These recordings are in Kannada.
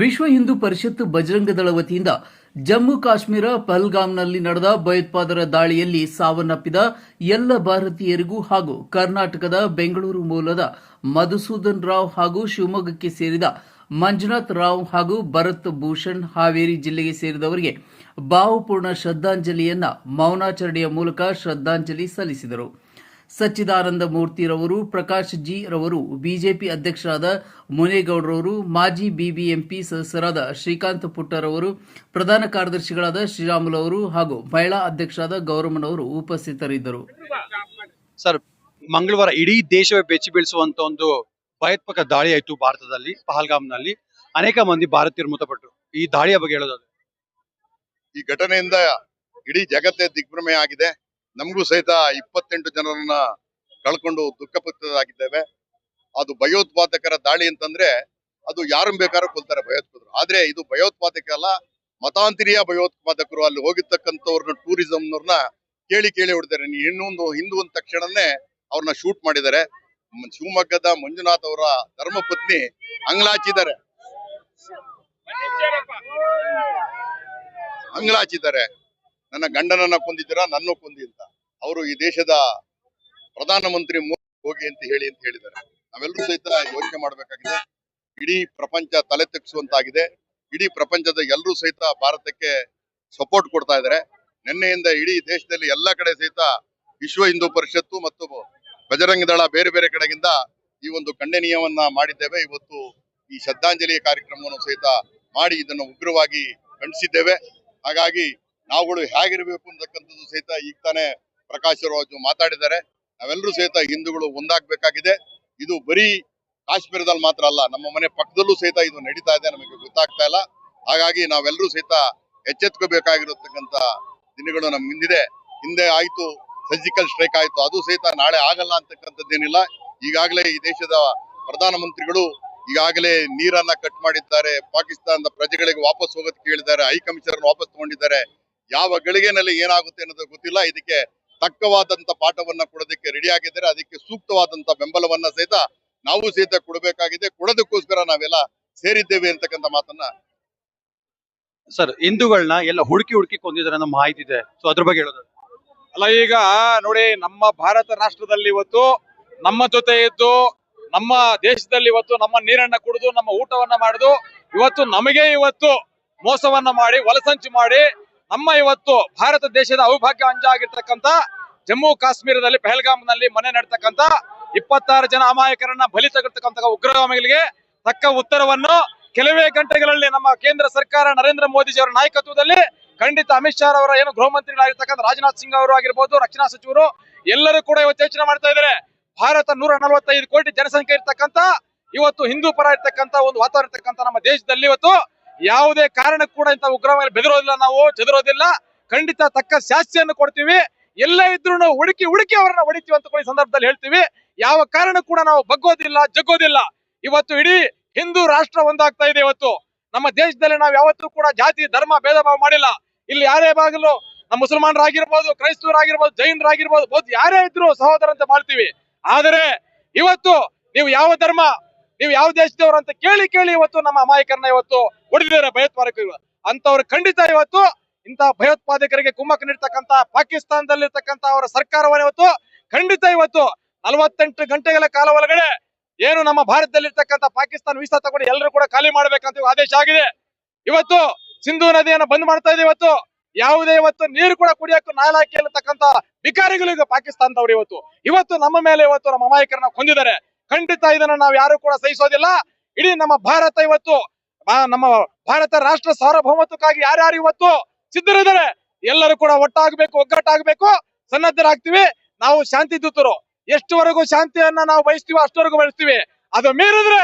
ವಿಶ್ವ ಹಿಂದೂ ಪರಿಷತ್ ಬಜರಂಗ ದಳ ವತಿಯಿಂದ ಜಮ್ಮು ಕಾಶ್ಮೀರ ಪಹಲ್ಗಾಮ್ನಲ್ಲಿ ನಡೆದ ಭಯೋತ್ಪಾದರ ದಾಳಿಯಲ್ಲಿ ಸಾವನ್ನಪ್ಪಿದ ಎಲ್ಲ ಭಾರತೀಯರಿಗೂ ಹಾಗೂ ಕರ್ನಾಟಕದ ಬೆಂಗಳೂರು ಮೂಲದ ಮಧುಸೂದನ್ ರಾವ್ ಹಾಗೂ ಶಿವಮೊಗ್ಗಕ್ಕೆ ಸೇರಿದ ಮಂಜುನಾಥ್ ರಾವ್ ಹಾಗೂ ಭರತ್ ಭೂಷಣ್ ಹಾವೇರಿ ಜಿಲ್ಲೆಗೆ ಸೇರಿದವರಿಗೆ ಭಾವಪೂರ್ಣ ಶ್ರದ್ಧಾಂಜಲಿಯನ್ನ ಮೌನಾಚರಣೆಯ ಮೂಲಕ ಶ್ರದ್ಧಾಂಜಲಿ ಸಲ್ಲಿಸಿದರು. ಸಚ್ಚಿದಾನಂದ ಮೂರ್ತಿರವರು ಪ್ರಕಾಶ್ ಜಿ ರವರು ಬಿಜೆಪಿ ಅಧ್ಯಕ್ಷರಾದ ಮುನೇಗೌಡರವರು ಮಾಜಿ ಬಿಬಿಎಂಪಿ ಸದಸ್ಯರಾದ ಶ್ರೀಕಾಂತ್ ಪುಟ್ಟರವರು ಪ್ರಧಾನ ಕಾರ್ಯದರ್ಶಿಗಳಾದ ಶ್ರೀರಾಮುಲು ಅವರು ಹಾಗೂ ಮಹಿಳಾ ಅಧ್ಯಕ್ಷರಾದ ಗೌರಮ್ಮನವರು ಉಪಸ್ಥಿತರಿದ್ದರು. ಸರ್ ಮಂಗಳವಾರ ಇಡೀ ದೇಶವೇ ಬೆಚ್ಚಿ ಬೀಳಿಸುವಂತ ಒಂದು ಭಯೋತ್ಪಾದಕ ದಾಳಿ ಆಯಿತು ಭಾರತದಲ್ಲಿ ಪಹಲ್ಗಾಮ್ನಲ್ಲಿ. ಅನೇಕ ಮಂದಿ ಭಾರತೀಯರು ಮೃತಪಟ್ಟರು. ಈ ದಾಳಿಯ ಬಗ್ಗೆ ಹೇಳೋದಾದ್ರೆ? ಈ ಘಟನೆಯಿಂದ ಇಡೀ ಜಗತ್ತೇ ದಿಗ್ಭ್ರಮೆ ಆಗಿದೆ ನಮಗೂ ಸಹಿತ ಇಪ್ಪತ್ತೆಂಟು ಜನರನ್ನ ಕಳ್ಕೊಂಡು ದುಃಖಪುತ್ತರಾಗಿದ್ದೇವೆ ಅದು ಭಯೋತ್ಪಾದಕರ ದಾಳಿ ಅಂತಂದ್ರೆ ಅದು ಯಾರು ಬೇಕಾದ್ರೂ ಕೊಲ್ತಾರೆ ಭಯೋತ್ಪಾದಕರು. ಆದ್ರೆ ಇದು ಭಯೋತ್ಪಾದಕ ಅಲ್ಲ, ಮತಾಂತರೀಯ ಭಯೋತ್ಪಾದಕರು. ಅಲ್ಲಿ ಹೋಗಿರ್ತಕ್ಕಂಥವ್ರನ್ನ, ಟೂರಿಸಂನವ್ರನ್ನ ಕೇಳಿ ಕೇಳಿ ನೀ ಇನ್ನೊಂದು ಹಿಂದೂ ಅಂದ ತಕ್ಷಣನೇ ಅವ್ರನ್ನ ಶೂಟ್ ಮಾಡಿದ್ದಾರೆ. ಶಿವಮೊಗ್ಗದ ಮಂಜುನಾಥ್ ಅವರ ಧರ್ಮಪತ್ನಿ ಅಂಗ್ಲಾಚಿದ್ದಾರೆ. ಅಂಗ್ಲಾಚಿದ್ದಾರೆ. ನನ್ನ ಗಂಡನನ್ನ ಕೊಂದಿದ್ದೀರಾ? ನನ್ನೂ ಕೊಂದಿ ಅಂತ. ಅವರು ಈ ದೇಶದ ಪ್ರಧಾನಮಂತ್ರಿ ಹೋಗಿ ಅಂತ ಹೇಳಿ ಅಂತ ಹೇಳಿದ್ದಾರೆ. ನಾವೆಲ್ಲರೂ ಸಹಿತ ಯೋಚನೆ ಮಾಡಬೇಕಾಗಿದೆ. ಇಡೀ ಪ್ರಪಂಚ ತಲೆ ತಗ್ಗಿಸುವಂತಾಗಿದೆ ಇಡೀ ಪ್ರಪಂಚದ ಎಲ್ಲರೂ ಸಹಿತ ಭಾರತಕ್ಕೆ ಸಪೋರ್ಟ್ ಕೊಡ್ತಾ ಇದ್ದಾರೆ. ನಿನ್ನೆಯಿಂದ ಇಡೀ ದೇಶದಲ್ಲಿ ಎಲ್ಲ ಕಡೆ ಸಹಿತ ವಿಶ್ವ ಹಿಂದೂ ಪರಿಷತ್ತು ಮತ್ತು ಬಜರಂಗ ದಳ ಬೇರೆ ಬೇರೆ ಕಡೆಯಿಂದ ಈ ಒಂದು ಖಂಡನೀಯವನ್ನ ಮಾಡಿದ್ದೇವೆ. ಇವತ್ತು ಈ ಶ್ರದ್ಧಾಂಜಲಿ ಕಾರ್ಯಕ್ರಮವನ್ನು ಸಹಿತ ಮಾಡಿ ಇದನ್ನು ಉಗ್ರವಾಗಿ ಖಂಡಿಸಿದ್ದೇವೆ. ಹಾಗಾಗಿ ನಾವುಗಳು ಹೇಗಿರಬೇಕು ಅಂತಕ್ಕಂಥದ್ದು ಸಹಿತ ಈಗ ತಾನೇ ಪ್ರಕಾಶ್ ರಾಜು ಮಾತಾಡಿದ್ದಾರೆ. ನಾವೆಲ್ಲರೂ ಸಹಿತ ಹಿಂದೂಗಳು ಒಂದಾಗ್ಬೇಕಾಗಿದೆ. ಇದು ಬರೀ ಕಾಶ್ಮೀರದಲ್ಲಿ ಮಾತ್ರ ಅಲ್ಲ, ನಮ್ಮ ಮನೆ ಪಕ್ಕದಲ್ಲೂ ಸಹಿತ ಇದು ನಡೀತಾ ಇದೆ ನಮಗೆ ಗೊತ್ತಾಗ್ತಾ ಇಲ್ಲ. ಹಾಗಾಗಿ ನಾವೆಲ್ಲರೂ ಸಹಿತ ಎಚ್ಚೆತ್ಕೋಬೇಕಾಗಿರತಕ್ಕಂತ ದಿನಗಳು ನಮ್ಮ ಹಿಂದಿದೆ. ಹಿಂದೆ ಆಯ್ತು, ಸರ್ಜಿಕಲ್ ಸ್ಟ್ರೈಕ್ ಆಯ್ತು, ಅದು ಸಹಿತ ನಾಳೆ ಆಗಲ್ಲ ಅಂತಕ್ಕಂಥದ್ದೇನಿಲ್ಲ ಈಗಾಗಲೇ ಈ ದೇಶದ ಪ್ರಧಾನಮಂತ್ರಿಗಳು ಈಗಾಗಲೇ ನೀರನ್ನ ಕಟ್ ಮಾಡಿದ್ದಾರೆ. ಪಾಕಿಸ್ತಾನದ ಪ್ರಜೆಗಳಿಗೆ ವಾಪಸ್ ಹೋಗೋದಕ್ಕೆ ಹೇಳಿದ್ದಾರೆ. ಹೈ ಕಮಿಷನರ್ ವಾಪಸ್ ತಗೊಂಡಿದ್ದಾರೆ. ಯಾವ ಗಳಿಗೆನಲ್ಲಿ ಏನಾಗುತ್ತೆ ಅನ್ನೋದು ಗೊತ್ತಿಲ್ಲ. ಇದಕ್ಕೆ ತಕ್ಕವಾದಂತ ಪಾಠವನ್ನ ಕೊಡೋದಕ್ಕೆ ರೆಡಿ ಆಗಿದ್ದಾರೆ. ಅದಕ್ಕೆ ಸೂಕ್ತವಾದಂತ ಬೆಂಬಲವನ್ನ ಸಹಿತ ನಾವು ಸಹಿತ ಕೊಡಬೇಕಾಗಿದೆ. ಕೊಡೋದಕ್ಕೋಸ್ಕರ ನಾವೆಲ್ಲ ಸೇರಿದ್ದೇವೆ ಅಂತಕ್ಕಂಥ ಮಾತನ್ನ ಸರ್ ಹಿಂದೂಗಳನ್ನ ಎಲ್ಲ ಹುಡುಕಿ ಹುಡುಕಿ ಕೊಂದಿದ್ದಾರೆ ನಮ್ಮ ಮಾಹಿತಿ ಇದೆ. ಸೊ ಅದ್ರ ಬಗ್ಗೆ ಹೇಳೋದು. ಅಲ್ಲ ಈಗ ನೋಡಿ ನಮ್ಮ ಭಾರತ ರಾಷ್ಟ್ರದಲ್ಲಿ ಇವತ್ತು ನಮ್ಮ ಜೊತೆ ಇದ್ದು ನಮ್ಮ ದೇಶದಲ್ಲಿ ಇವತ್ತು ನಮ್ಮ ನೀರನ್ನ ಕುಡಿದು ನಮ್ಮ ಊಟವನ್ನ ಮಾಡುದು ಇವತ್ತು ನಮಗೆ ಇವತ್ತು ಮೋಸವನ್ನ ಮಾಡಿ ಒಲಸಂಚು ಮಾಡಿ ನಮ್ಮ ಇವತ್ತು ಭಾರತ ದೇಶದ ಅವಿಭಾಗ್ಯ ಅಂಜ ಆಗಿರ್ತಕ್ಕಂತ ಜಮ್ಮು ಕಾಶ್ಮೀರದಲ್ಲಿ ಪಹಲ್ಗಾಮ್ನಲ್ಲಿ ಮನೆ ನಡೆತಕ್ಕಂತ ಇಪ್ಪತ್ತಾರು ಜನ ಅಮಾಯಕರನ್ನ ಬಲಿ ತಗಿರ್ತಕ್ಕಂತ ಉಗ್ರಗಾಮಿಗಳಿಗೆ ತಕ್ಕ ಉತ್ತರವನ್ನು ಕೆಲವೇ ಗಂಟೆಗಳಲ್ಲಿ ನಮ್ಮ ಕೇಂದ್ರ ಸರ್ಕಾರ ನರೇಂದ್ರ ಮೋದಿಜಿಯವರ ನಾಯಕತ್ವದಲ್ಲಿ ಖಂಡಿತ ಅಮಿತ್ ಶಾ ಅವರ ಏನು ಗೃಹ ಮಂತ್ರಿಗಳಾಗಿರ್ತಕ್ಕಂಥ ರಾಜನಾಥ್ ಸಿಂಗ್ ಅವರು ಆಗಿರ್ಬೋದು, ರಕ್ಷಣಾ ಸಚಿವರು ಎಲ್ಲರೂ ಕೂಡ ಇವತ್ತು ಯೋಚನೆ ಮಾಡ್ತಾ ಇದ್ದಾರೆ. ಭಾರತ ನೂರ ನಲವತ್ತೈದು ಕೋಟಿ ಜನಸಂಖ್ಯೆ ಇರ್ತಕ್ಕಂತ ಇವತ್ತು ಹಿಂದೂ ಪರ ಇರ್ತಕ್ಕಂತ ಒಂದು ವಾತಾವರಣ ಇರ್ತಕ್ಕಂತ ನಮ್ಮ ದೇಶದಲ್ಲಿ ಇವತ್ತು ಯಾವುದೇ ಕಾರಣಕ್ಕೂ ಕೂಡ ಇಂಥ ಉಗ್ರವಾಗಿ ಬೆದರೋದಿಲ್ಲ ನಾವು, ಚದುರೋದಿಲ್ಲ. ಖಂಡಿತ ತಕ್ಕ ಶಾಸ್ತಿಯನ್ನು ಕೊಡ್ತೀವಿ. ಎಲ್ಲ ಇದ್ರು ನಾವು ಹುಡುಕಿ ಹುಡುಕಿ ಅವರನ್ನ ಹೊಡಿತೀವಿ ಅಂತ ಕೂಡ ಸಂದರ್ಭದಲ್ಲಿ ಹೇಳ್ತೀವಿ. ಯಾವ ಕಾರಣಕ್ಕೂ ಕೂಡ ನಾವು ಬಗ್ಗೋದಿಲ್ಲ, ಜಗ್ಗೋದಿಲ್ಲ. ಇವತ್ತು ಇಡೀ ಹಿಂದೂ ರಾಷ್ಟ್ರ ಒಂದಾಗ್ತಾ ಇದೆ ಇವತ್ತು. ನಮ್ಮ ದೇಶದಲ್ಲಿ ನಾವು ಯಾವತ್ತೂ ಕೂಡ ಜಾತಿ, ಧರ್ಮ ಭೇದ ಭಾವ ಮಾಡಿಲ್ಲ. ಇಲ್ಲಿ ಯಾರೇ ಬಾಗಿಲು ನಮ್ಮ ಮುಸಲ್ಮಾನರಾಗಿರ್ಬೋದು ಕ್ರೈಸ್ತವರಾಗಿರ್ಬೋದು ಜೈನರಾಗಿರ್ಬೋದು ಬೌದ್ಧ ಯಾರೇ ಇದ್ರು ಅಂತ ಮಾಡ್ತೀವಿ. ಆದರೆ ಇವತ್ತು ನೀವು ಯಾವ ಧರ್ಮ ನೀವು ಯಾವ ದೇಶದವರು ಅಂತ ಕೇಳಿ ಕೇಳಿ ಇವತ್ತು ನಮ್ಮ ಅಮಾಯಕರನ್ನ ಇವತ್ತು ಹೊಡೆದಿದ್ದಾರೆ ಭಯೋತ್ಪಾದಕರು ಅಂತವ್ರು ಖಂಡಿತ ಇವತ್ತು ಇಂತಹ ಭಯೋತ್ಪಾದಕರಿಗೆ ಕುಮ್ಮಕ್ಕು ನೀಡ್ತಕ್ಕಂತ ಪಾಕಿಸ್ತಾನದಲ್ಲಿರ್ತಕ್ಕಂತ ಅವರ ಸರ್ಕಾರವನ್ನು ಇವತ್ತು ಖಂಡಿತ ಇವತ್ತು ನಲವತ್ತೆಂಟು ಗಂಟೆಗಳ ಕಾಲ ಒಳಗಡೆ ಏನು ನಮ್ಮ ಭಾರತದಲ್ಲಿರ್ತಕ್ಕಂಥ ಪಾಕಿಸ್ತಾನ ವೀಸಾ ತಗೊಂಡು ಎಲ್ಲರೂ ಕೂಡ ಖಾಲಿ ಮಾಡ್ಬೇಕಂತ ಆದೇಶ ಆಗಿದೆ. ಇವತ್ತು ಸಿಂಧೂ ನದಿಯನ್ನು ಬಂದ್ ಮಾಡ್ತಾ ಇದೆ ಇವತ್ತು. ಯಾವುದೇ ಇವತ್ತು ನೀರು ಕೂಡ ಕುಡಿಯಕ್ಕೂ ನಾಲಾಕಿ ಇರತಕ್ಕಂತ ಬಿಕಾರಿಗಳಿಗೂ ಪಾಕಿಸ್ತಾನದವರು ಇವತ್ತು. ಇವತ್ತು ನಮ್ಮ ಮೇಲೆ ಇವತ್ತು ನಮ್ಮ ಅಮಾಯಕರನ್ನ ಕೊಂದಿದ್ದಾರೆ. ಖಂಡಿತ ಇದನ್ನ ನಾವು ಯಾರು ಕೂಡ ಸಹಿಸೋದಿಲ್ಲ. ಇಡೀ ನಮ್ಮ ಭಾರತ ಇವತ್ತು ನಮ್ಮ ಭಾರತ ರಾಷ್ಟ್ರ ಸಾರ್ವಭೌಮತ್ವಕ್ಕಾಗಿ ಯಾರ್ಯಾರು ಇವತ್ತು ಸಿದ್ಧರಿದ್ದಾರೆ, ಎಲ್ಲರೂ ಕೂಡ ಒಟ್ಟಾಗಬೇಕು, ಒಗ್ಗಟ್ಟಾಗಬೇಕು, ಸನ್ನದ್ಧರಾಗ್ತಿವಿ. ನಾವು ಶಾಂತಿ ದೂತರು. ಎಷ್ಟುವರೆಗೂ ಶಾಂತಿಯನ್ನ ನಾವು ಬಯಸ್ತೀವೋ ಅಷ್ಟವರೆಗೂ ಬಯಸ್ತೀವಿ. ಅದು ಮೀರಿದ್ರೆ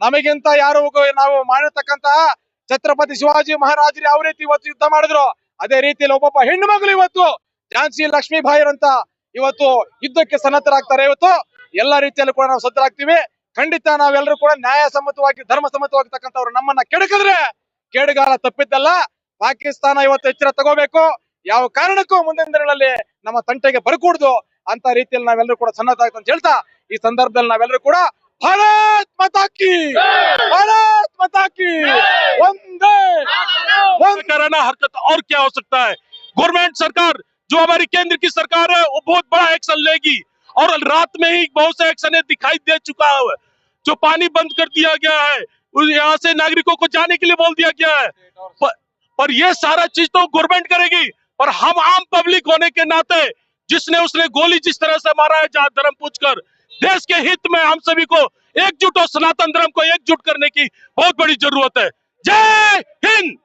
ನಮಗಿಂತ ಯಾರು ನಾವು ಮಾಡಿರ್ತಕ್ಕಂತಹ ಛತ್ರಪತಿ ಶಿವಾಜಿ ಮಹಾರಾಜರು ಯಾವ ರೀತಿ ಇವತ್ತು ಯುದ್ಧ ಮಾಡಿದ್ರು, ಅದೇ ರೀತಿಯಲ್ಲಿ ಒಬ್ಬೊಬ್ಬ ಹೆಣ್ಣು ಮಗಳು ಇವತ್ತು, ಝಾನ್ಸಿ ಲಕ್ಷ್ಮೀಬಾಯಿರಂತ ಇವತ್ತು ಯುದ್ಧಕ್ಕೆ ಸನ್ನದ್ಧರಾಗ್ತಾರೆ ಇವತ್ತು. ಎಲ್ಲಾ ರೀತಿಯಲ್ಲೂ ಕೂಡ ನಾವು ಸಜ್ಜರಾಗ್ತೀವಿ ಖಂಡಿತ ನಾವೆಲ್ಲರೂ ಕೂಡ ನ್ಯಾಯಸಮ್ಮತವಾಗಿ ಧರ್ಮ ಸಮ್ಮತವಾಗಿರ್ತಕ್ಕಂಥವ್ರು ನಮ್ಮನ್ನ ಕೆಡಕಿದ್ರೆ ಕೇಡುಗಾಲ ತಪ್ಪಿದ್ದಲ್ಲ ಪಾಕಿಸ್ತಾನ ಇವತ್ತು ಎಚ್ಚರ ತಗೋಬೇಕು ಯಾವ ಕಾರಣಕ್ಕೂ ಮುಂದಿನ ದಿನಗಳಲ್ಲಿ ನಮ್ಮ ತಂಟೆಗೆ ಬರ್ಕೂಡ್ದು ಅಂತ ರೀತಿಯಲ್ಲಿ ನಾವೆಲ್ಲರೂ ಕೂಡ ಸನ್ನದ್ಧ ಅಂತ ಹೇಳ್ತಾ ಈ ಸಂದರ್ಭದಲ್ಲಿ ನಾವೆಲ್ಲರೂ ಕೂಡ ಭಾರತ್ ಮಾತಾ ಕಿ ಭಾರತ್ ಮಾತಾ ಕಿ ಒಂದೇ ಒಂದೇ कराना हरकत और क्या हो सकता है गवर्नमेंट सरकार जो हमारी केंद्र की सरकार है वो बहुत बड़ा एक्शन लेगी और रात में ही बहुत से एक्शन दिखाई दे चुका है जो पानी बंद कर दिया गया है। यहाँ से नागरिकों को जाने के लिए बोल दिया गया है। पर, पर यह सारा चीज़ तो गवर्नमेंट करेगी पर हम आम पब्लिक होने के नाते जिसने उसने गोली जिस तरह से मारा है जहाँ धर्म पूछ कर देश के हित में हम सभी को एकजुट और सनातन धर्म को एकजुट करने की बहुत बड़ी ज़रूरत है। जय हिंद!